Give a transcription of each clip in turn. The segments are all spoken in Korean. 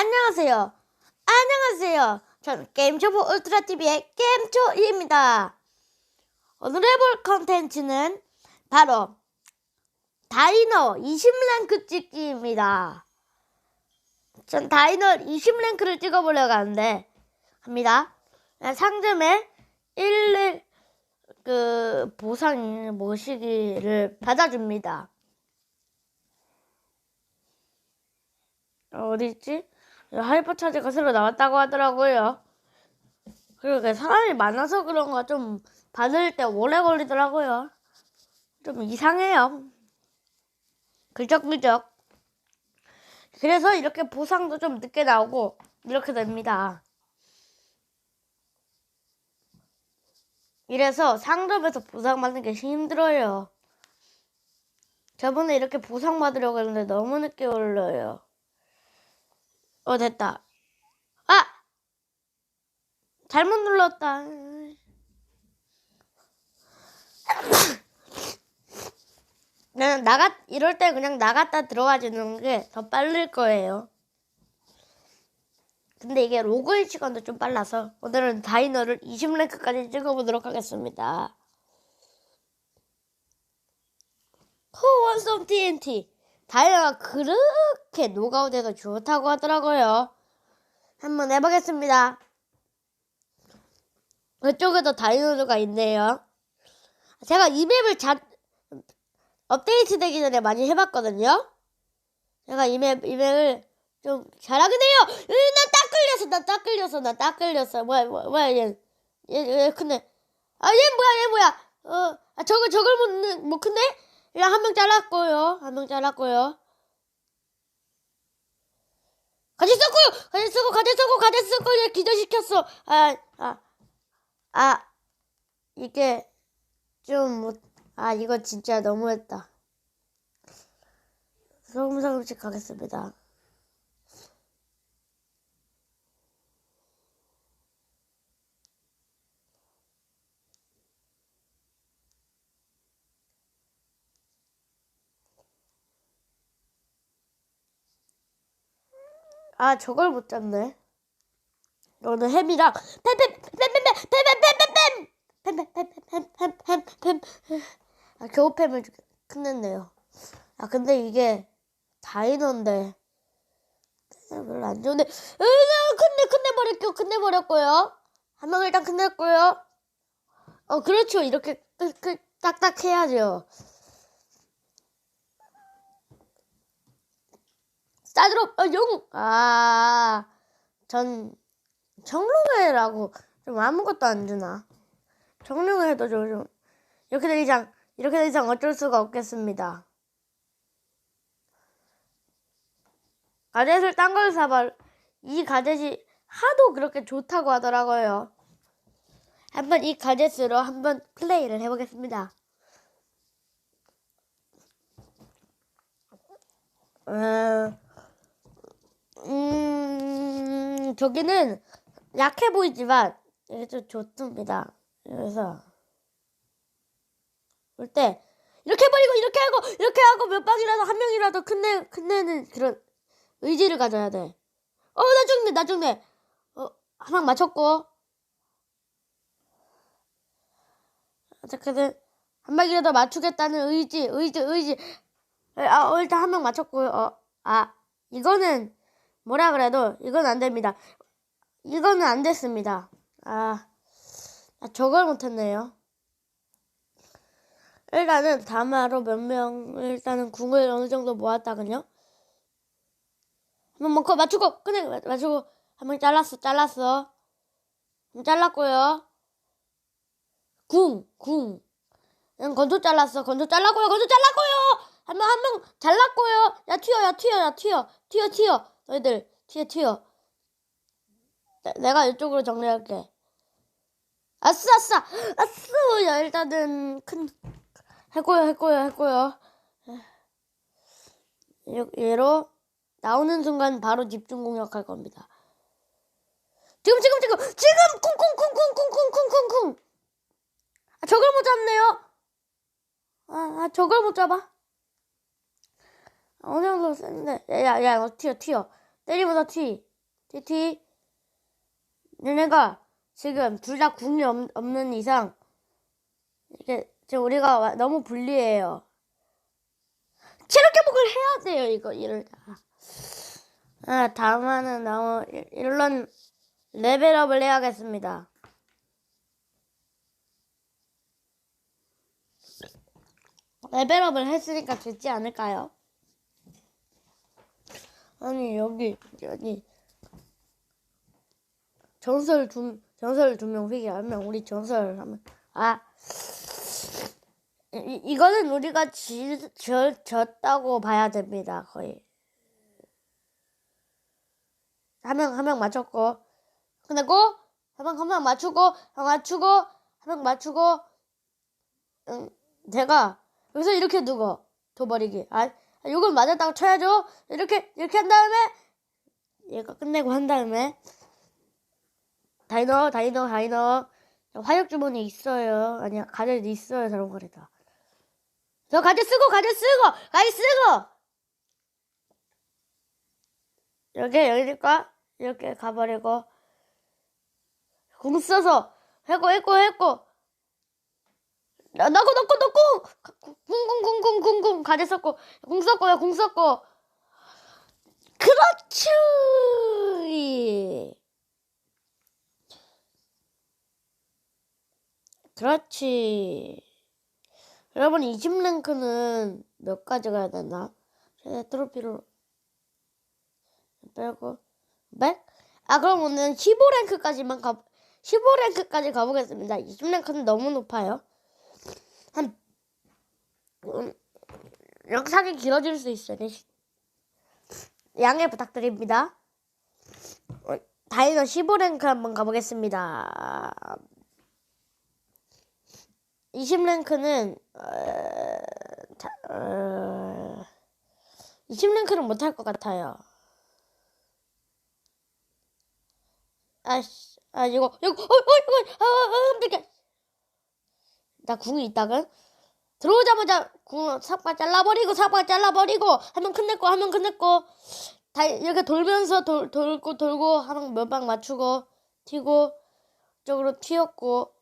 안녕하세요. 안녕하세요. 저는 게임쇼부 울트라TV의 게임초입니다. 오늘 해볼 컨텐츠는 바로 다이너 20랭크 찍기입니다. 전 다이너 20랭크를 찍어보려고 하는데, 합니다. 상점에 1, 그, 보상 모시기를 받아줍니다. 어, 어디 있지? 하이퍼 차지가 새로 나왔다고 하더라고요. 그리고 그 사람이 많아서 그런가 좀 받을 때 오래 걸리더라고요. 좀 이상해요. 그적그적. 그래서 이렇게 보상도 좀 늦게 나오고 이렇게 됩니다. 이래서 상점에서 보상 받는 게 힘들어요. 저번에 이렇게 보상 받으려고 했는데 너무 늦게 올려요. 어 됐다. 아 잘못 눌렀다. 그냥 나갔 이럴 때 그냥 나갔다 들어가지는 게 더 빠를 거예요. 근데 이게 로그인 시간도 좀 빨라서 오늘은 다이너를 20랭크까지 찍어보도록 하겠습니다. 호원썸 TNT 다이너가 그렇게 노가웃해서 좋다고 하더라고요. 한번 해보겠습니다. 그쪽에도 다이너가 있네요. 제가 이 맵을 자, 업데이트 되기 전에 많이 해봤거든요. 제가 이 맵, 이 맵을 좀 잘하긴 해요! 나딱 끌렸어, 나딱 끌렸어, 나딱 끌렸어. 뭐야, 뭐야, 뭐야, 얘. 얘, 얘, 근데. 아, 얘 뭐야, 얘 뭐야. 어, 아, 저걸, 저걸 못, 못 큰데? 일단 한 명 잘랐고요. 한 명 잘랐고요. 가지 썼고요! 가지 쓰고, 가지 쓰고, 가지 쓰고, 얘 기절시켰어. 아, 아, 아, 이게, 좀, 못, 아, 이거 진짜 너무했다. 소금소금씩 가겠습니다. 아, 저걸 못 잡네. 너는 햄이랑 팸팸팸팸팸팸팸팸팸팸팸팸팸 아, 겨우 팸을 끝냈네요. 아, 근데 이게 다이너인데 별로 안 좋은데 으, 끝내 끝내 버릴게요. 끝내 버렸고요. 한명 일단 끝냈고요. 어, 그렇죠. 이렇게 끝, 끝, 딱딱 해야죠. 싸드롭 어, 용! 아, 전 정룡회라고 좀 아무것도 안 주나. 정룡회도 좀, 좀 이렇게 된 이상 이렇게 된 이상 어쩔 수가 없겠습니다. 가젯을 딴 걸 사봐. 이 가젯이 하도 그렇게 좋다고 하더라고요. 한번 이 가젯으로 한번 플레이를 해보겠습니다. 음, 음, 저기는 약해 보이지만 이게 좀 좋습니다. 그래서 볼 때 이렇게 버리고 이렇게 하고 이렇게 하고 몇 방이라도 한 명이라도 끝내 끝내는 그런 의지를 가져야 돼. 어, 나 죽네, 나 죽네. 어, 한 방 맞췄고. 어떻게든 한 방이라도 맞추겠다는 의지, 의지, 의지. 아, 어, 일단 한 명 맞췄고요. 어, 아, 이거는 뭐라 그래도 이건 안 됩니다. 이거는 안 됐습니다. 아, 아 저걸 못했네요. 일단은 다마로 몇 명 일단은 궁을 어느 정도 모았다군요. 한번 먹고 맞추고 끝내 맞추고 한명 잘랐어 잘랐어 잘랐고요. 궁 궁. 그냥 건조 잘랐어 건조 잘랐고요 건조 잘랐고요. 한명한명 잘랐고요. 야 튀어 야 튀어 야 튀어 튀어 튀어 너희들 튀어 튀어. 내, 내가 이쪽으로 정리할게. 아싸 아싸 아싸 야 일단은 큰 했고요 했고요 했고요. 얘로 나오는 순간 바로 집중 공격할 겁니다. 지금 지금 지금 지금 쿵쿵쿵쿵쿵쿵쿵쿵쿵 아 저걸 못 잡네요. 아, 아 저걸 못 잡아. 어느 정도 센데 야야 너 튀어 튀어 때리보다 튀. TT. 얘네가 지금 둘 다 궁이 없, 없는 이상 이게 지금 우리가 와- 너무 불리해요. 체력 회복을 해야 돼요 이거 이러다. 아 다음에는 너무 이- 이런 레벨업을 해야겠습니다. 레벨업을 했으니까 되지 않을까요? 아니 여기 여기. 전설 두 전설 두명 회계 하면 우리 전설 하면 아. 이, 이거는 우리가 지, 졌, 졌다고 봐야 됩니다 거의. 한명한명 맞췄고. 끝내고 한명 한 명 맞추고 맞추고 한 명 맞추고. 응 제가 여기서 이렇게 두고 둬버리기. 아 이걸 맞았다고 쳐야죠. 이렇게 이렇게 한 다음에 얘가 끝내고 한 다음에 다이너 다이너 다이너. 화력 주머니 있어요. 아니야 가젤 있어요 저런 거래다. 저 가젤 쓰고 가젤 쓰고 가젤 쓰고! 이렇게 여기니까? 이렇게 가버리고. 공 써서 했고 했고 했고 나 넣고 넣고 넣고! 궁궁궁궁궁궁! 가재 썼고 공 썼고요 공 썼고 그렇지! 그렇지. 여러분 20랭크는 몇 가지 가야 되나? 최대 트로피로 빼고 100? 아 그럼 오늘 15랭크까지만 가 15랭크까지 가보겠습니다. 20랭크는 너무 높아요 한 음, 영상이 길어질 수. 네. 양해 부탁드립니다. 어, 다이너 15랭크 한번 가보겠습니다. 20랭크는 어, 자, 어, 20랭크는 못할 것 같아요. 아씨, 아 이거 이거 어, 어 이거 아, 아, 깜짝이야. 나 궁이 있다간 들어오자마자 궁 삽과 잘라버리고 삽과 잘라버리고 하면 끝냈고 하면 끝냈고 다 이렇게 돌면서 돌, 돌고 돌고 하면 몇방 맞추고 튀고 쪽으로 튀었고.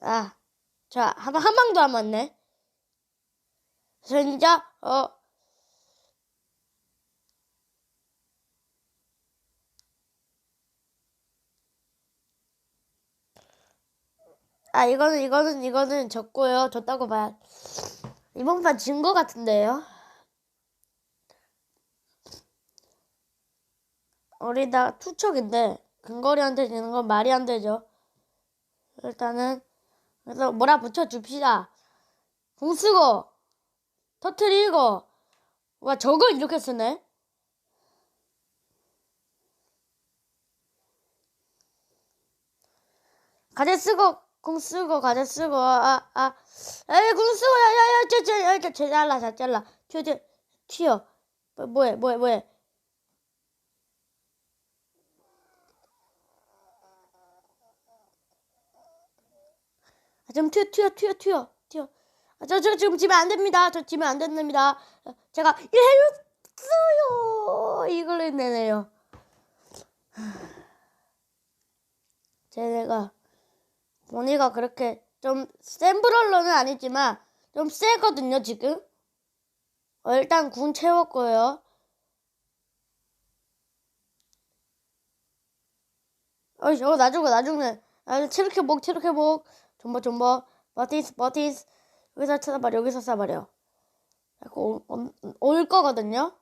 아자 한 한 방도 안 맞네. 진짜 어 아 이거는 이거는 이거는 졌고요. 졌다고 봐야 이번 판 진 거 같은데요. 우리 다 투척인데 근거리한테 지는 건 말이 안 되죠. 일단은 그래서 뭐라 붙여 줍시다. 공 쓰고 터트리고 와 저걸 이렇게 쓰네. 가재 쓰고 공 쓰고 가재 쓰고. 아아 에이 공 쓰고 야야야 저저 저 잘라 잘 잘라. 튀어 튀어. 뭐, 뭐해 뭐해 뭐해. 아, 좀 튀어 튀어 튀어 튀어 튀어. 아, 저, 저 지금 지면 안 됩니다. 저 지면 안 됩니다. 어, 제가 이해했어요. 이걸 내네요. 쟤네가 보니가 그렇게 좀 센 브롤러는 아니지만 좀 세거든요 지금. 어, 일단 군 채웠고요. 어이 어 나중에 나중에. 아 체력회복 체력회복. 존버 존버. 버티스 버티스. 여기서 찾아버려 여기서 쏴버려 올, 올, 올 거거든요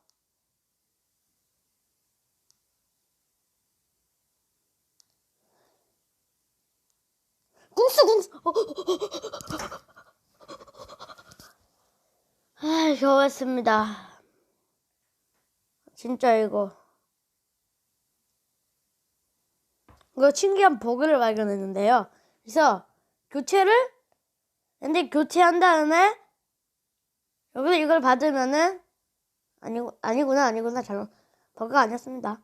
궁수 궁수. 어, 아 겨우 했습니다. 진짜 이거. 이거 신기한 버그를 발견했는데요. 그래서 교체를 근데 교체한 다음에 여기서 이걸 받으면은 아니고 아니구나 아니구나. 잘못. 버그가 아니었습니다.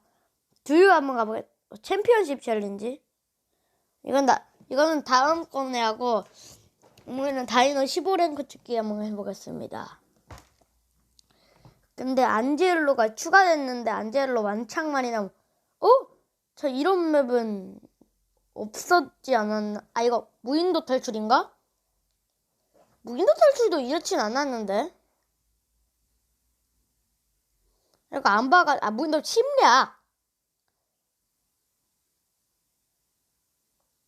두유 한번 가보겠 챔피언십 챌린지. 이건 나 이거는 다음 거네 하고 우리는 다이노 15랭크 찍기 한번 해보겠습니다. 근데 안젤로가 추가됐는데 안젤로 완창 많이 나오 어? 저 이런 맵은 없었지 않았나? 아, 이거 무인도 탈출인가? 무인도 탈출도 이렇진 않았는데. 이거 안 봐가, 아, 무인도 침략.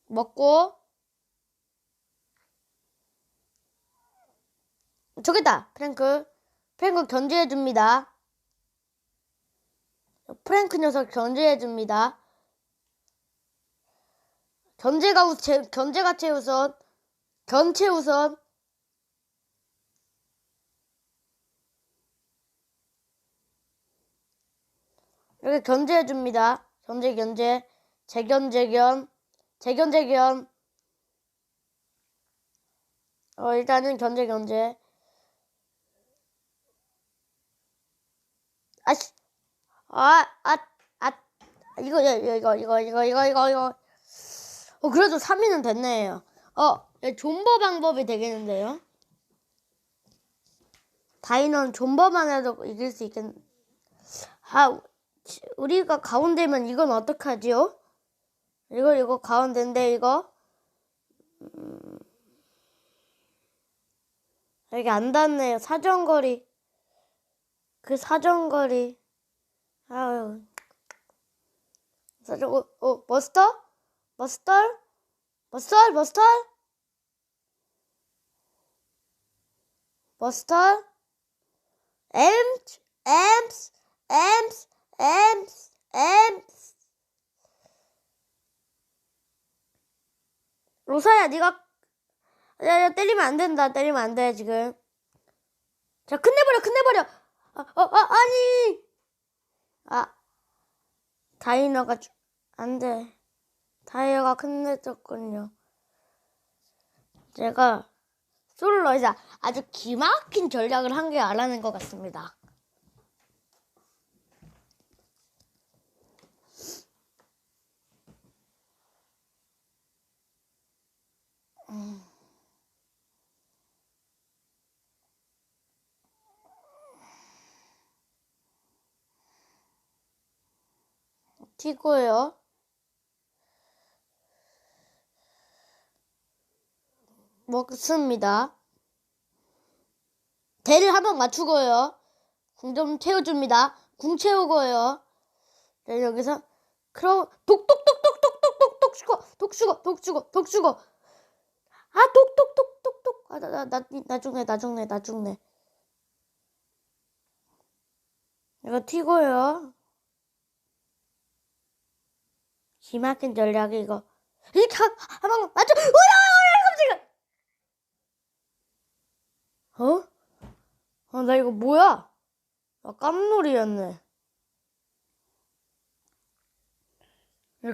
먹고. 저기다, 프랭크. 프랭크 견제해 줍니다. 프랭크 녀석 견제해 줍니다. 견제가 우, 제, 견제가 최우선. 견체 우선. 이렇게 견제해 줍니다. 견제, 견제. 재견, 재견. 재견, 재견. 어, 일단은 견제, 견제. 아씨. 아, 아, 아. 이거, 이거, 이거, 이거, 이거, 이거, 이거. 어, 그래도 3위는 됐네요. 어, 예, 존버 방법이 되겠는데요? 다이넌 존버만 해도 이길 수 있겠, 아, 치- 우리가 가운데면 이건 어떡하지요? 이거, 이거 가운데인데, 이거? 음, 여기 안 닿네요. 사정거리. 그 사정거리. 아유. 사정, 어, 어, 머스터? 머스터? 머스터? 머스터? 머스터? 엠스, 엠스, 엠스, 엠스, 엠스. 로사야, 네가 야, 야, 때리면 안 된다. 때리면 안 돼, 지금. 자, 끝내버려, 끝내버려. 아, 어, 아, 아니. 아, 다이너가 주... 안 돼. 다이어가 끝내줬군요. 제가 솔로에서 아주 기막힌 전략을 한개 알아낸 것 같습니다. 튀고요. 먹습니다. 대를 한 번 맞추고요. 궁 좀 채워줍니다. 궁 채우고요. 네, 여기서 그럼 독독독독독독독독 죽어 독 죽어 독 죽어 독 죽어 아 독독독독독 아나 나 나나 죽네 나 죽네 이거 튀고요. 기막힌 전략이 이거 이렇게 한번 맞춰 오야 오야 깜짝이야 어? 아, 나 이거 뭐야? 나 깜놀이였네.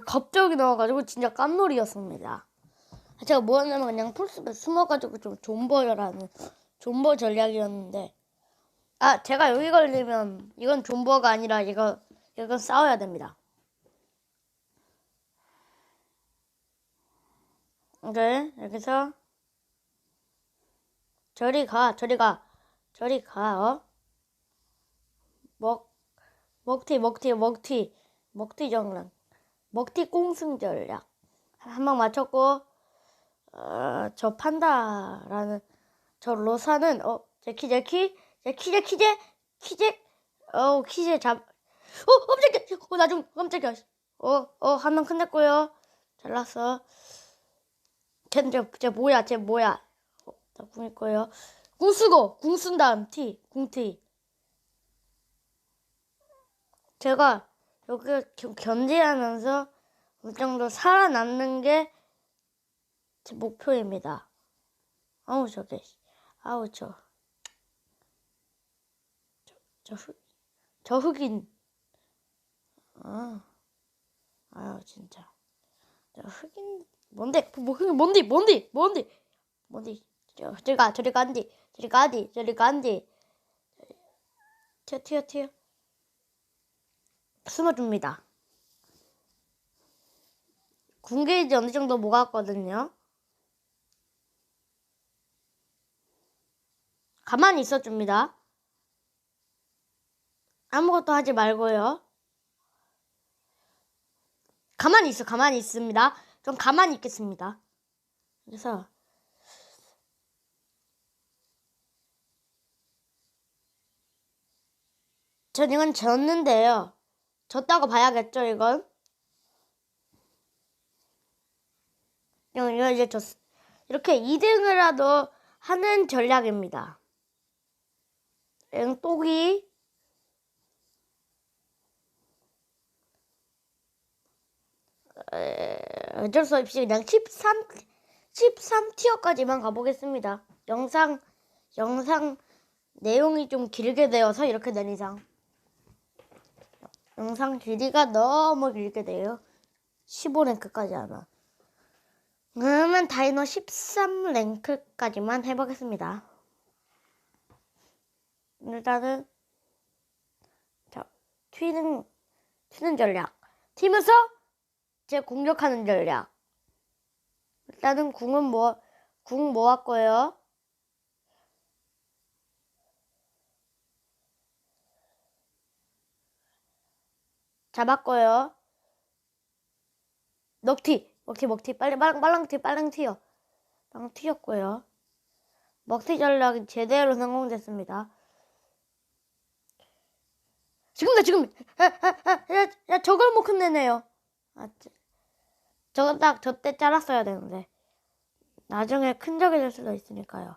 갑자기 나와가지고 진짜 깜놀이였습니다. 제가 뭐였냐면 그냥 풀숲에 숨어가지고 좀 존버라는 존버 전략이었는데 아 제가 여기 걸리면 이건 존버가 아니라 이거 이건 싸워야 됩니다. 네 여기서 저리 가 저리 가 저리 가 어? 먹 먹튀 먹튀 먹튀 먹튀 전략 먹튀 꽁승 전략 한 방 맞췄고 어, 저 판다라는 저 로사는 어 제키 제키? 제키 제키 제 키제 어 키제 잡어 깜짝이야! 어 나중 깜짝이야. 어어 한 명 끝냈고요? 잘났어. 쟤쟤 쟤 뭐야? 쟤 뭐야? 어, 나 궁일 거예요. 궁 쓰고 궁 쓴 다음 티 궁티 제가 여기 겨- 견제하면서 어느 정도 살아남는 게 제 목표입니다. 아우 저게 아우 저. 저 흑, 저 흑인 아 아유 진짜. 저 흑인 뭔데? 뭐 뭔데 뭔데 뭔데 뭔데 저 저리 가 저리 간디 저리 가디 저리 간디 튀어 튀어 튀어. 숨어줍니다. 군게이지 어느 정도 모았거든요. 가만히 있어줍니다. 아무것도 하지 말고요. 가만히 있어, 가만히 있습니다. 좀 가만히 있겠습니다. 그래서 전 이건 졌는데요. 졌다고 봐야겠죠, 이건? 이건 이제 졌, 이렇게 2등을라도 하는 전략입니다. 앵똑이 에, 어쩔 수 없이 그냥 13, 13티어까지만 가보겠습니다. 영상, 영상 내용이 좀 길게 되어서 이렇게 된 이상. 영상 길이가 너무 길게 돼요. 15랭크까지 하나. 그러면 다이노 13랭크까지만 해보겠습니다. 일단은 자 튀는 튀는 전략. 튀면서 제 공격하는 전략. 일단은 궁은 뭐궁 모았고요? 잡았고요. 넉티 먹튀 먹튀. 빨리 빨랑 빨랑 튀 빨랑 튀었고요. 먹튀 전략이 제대로 성공됐습니다. 지금다 지금 야, 야, 야, 야, 저걸 못 끝내네요. 아, 저- 저거 딱저 때 잘랐어야 되는데 나중에 큰 적이 될 수도 있으니까요.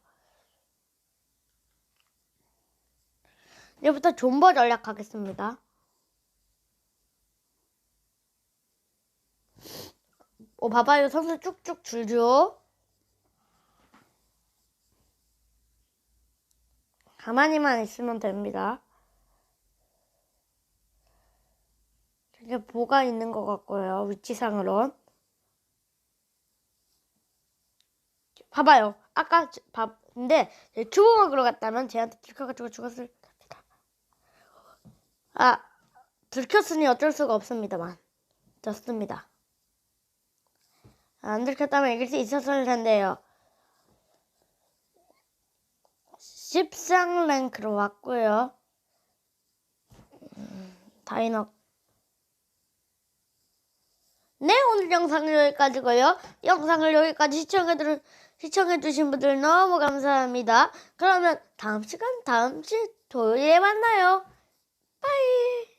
이제부터 존버 전략 하겠습니다. 오 봐봐요 선수 쭉쭉 줄죠. 가만히만 있으면 됩니다. 이게 뭐가 있는 것 같고요. 위치상으론. 봐봐요. 아까 저- 봐, 근데 추궁막으로 갔다면 쟤한테 들켜가지고 죽었을 겁니다. 아, 들켰으니 어쩔 수가 없습니다만. 졌습니다. 안 들켰다면 이길 수 있었을 텐데요. 13랭크로 왔고요. 음, 다이너 네, 오늘 영상은 여기까지고요. 영상을 여기까지 시청해주, 시청해주신 분들 너무 감사합니다. 그러면 다음 시간, 다음 시 토요일에 만나요. 빠이!